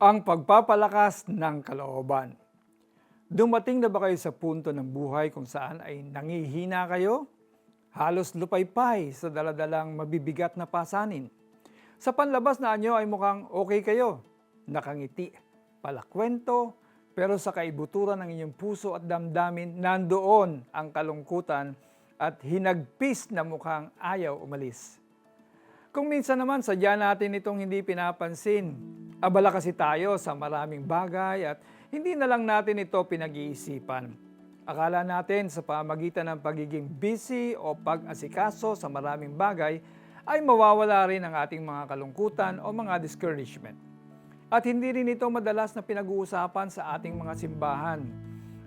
Ang pagpapalakas ng kalooban. Dumating na ba kayo sa punto ng buhay kung saan ay nangihina kayo? Halos lupaypay sa daladalang mabibigat na pasanin. Sa panlabas na anyo ay mukhang okay kayo, nakangiti, palakwento, pero sa kaibuturan ng inyong puso at damdamin, nandoon ang kalungkutan at hinagpis na mukhang ayaw umalis. Kung minsan naman sadya natin itong hindi pinapansin, abala kasi tayo sa maraming bagay at hindi na lang natin ito pinag-iisipan. Akala natin sa pamagitan ng pagiging busy o pag-asikaso sa maraming bagay ay mawawala rin ang ating mga kalungkutan o mga discouragement. At hindi rin ito madalas na pinag-uusapan sa ating mga simbahan.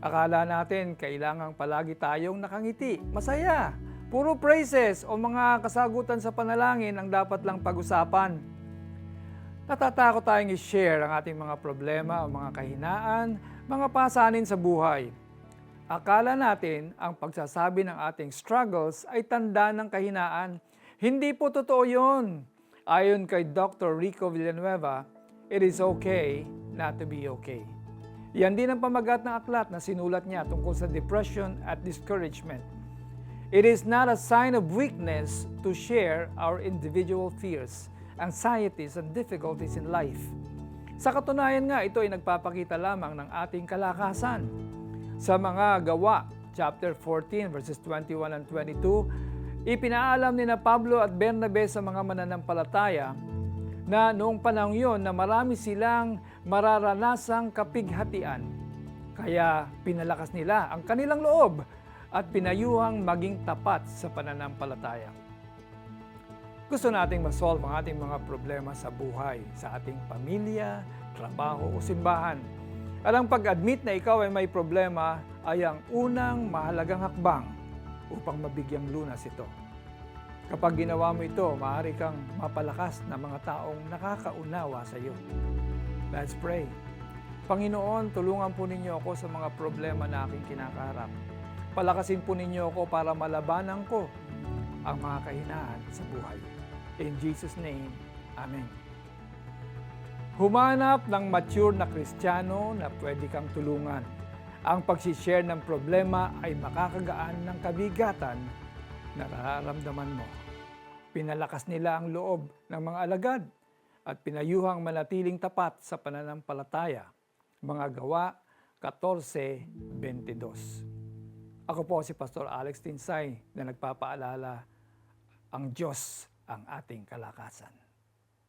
Akala natin kailangang palagi tayong nakangiti, masaya, puro praises o mga kasagutan sa panalangin ang dapat lang pag-usapan. Natatakot tayong i-share ang ating mga problema o mga kahinaan, mga pasanin sa buhay. Akala natin ang pagsasabi ng ating struggles ay tanda ng kahinaan. Hindi po totoo yun. Ayon kay Dr. Rico Villanueva, it is okay not to be okay. Yan din ang pamagat ng aklat na sinulat niya tungkol sa depression at discouragement. It is not a sign of weakness to share our individual fears, anxieties, and difficulties in life. Sa katunayan nga, ito ay nagpapakita lamang ng ating kalakasan. Sa mga gawa, chapter 14, verses 21 and 22, ipinaalam ni na Pablo at Bernabe sa mga mananampalataya na noong panahon yon na marami silang mararanasang kapighatian. Kaya pinalakas nila ang kanilang loob at pinayuhang maging tapat sa pananampalataya. Gusto nating masolve ang ating mga problema sa buhay, sa ating pamilya, trabaho o simbahan. At ang pag-admit na ikaw ay may problema ay ang unang mahalagang hakbang upang mabigyang lunas ito. Kapag ginawa mo ito, maaari kang mapalakas na mga taong nakakaunawa sa iyo. Let's pray. Panginoon, tulungan po ninyo ako sa mga problema na aking kinakaharap. Palakasin po ninyo ako para malabanan ko ang mga kahinaan sa buhay. In Jesus' name, Amen. Humanap ng mature na kristyano na pwede kang tulungan. Ang pagsishare ng problema ay makakagaan ng kabigatan na nararamdaman mo. Pinalakas nila ang loob ng mga alagad at pinayuhang manatiling tapat sa pananampalataya. Mga gawa 14.22 Ako po si Pastor Alex Tinsay na nagpapaalala ang Diyos ang ating kalakasan.